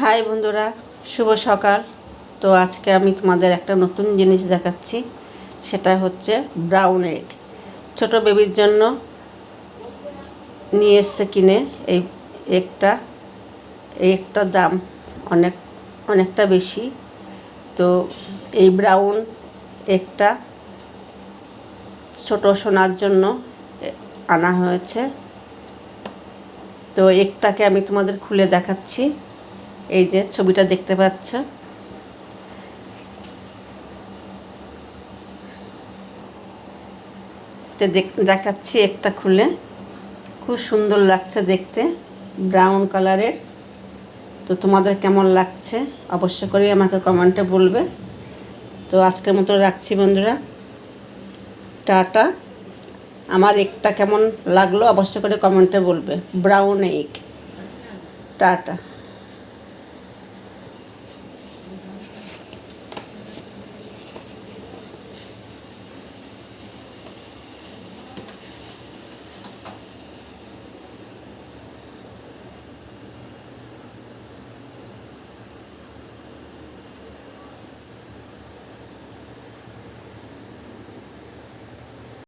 High বন্ধুরা, শুভ সকাল। তো আজকে আমি তোমাদের একটা নতুন জিনিস দেখাচ্ছি, সেটা হচ্ছে ব্রাউন এগ ছোট বেবির জন্য নিয়ে এসছে কিনে এই এগটা এই একটার দাম অনেক, অনেকটা বেশি। তো এই ব্রাউন এগটা ছোট সোনার জন্য আনা হয়েছে। তো একটাকে আমি তোমাদের খুলে দেখাচ্ছি। এই যে ছবিটা দেখতে পাচ্ছ। দেখাচ্ছি একটা খুলে। খুব সুন্দর লাগছে দেখতে ব্রাউন কালারের তো তোমাদের কেমন লাগছে? অবশ্য করে আমাকে কমেন্টে বলবে। তো আজকের মতো রাখছি বন্ধুরা। টাটা। আমার একটা কেমন লাগল অবশ্য করে কমেন্টে বলবে। Brown egg tata.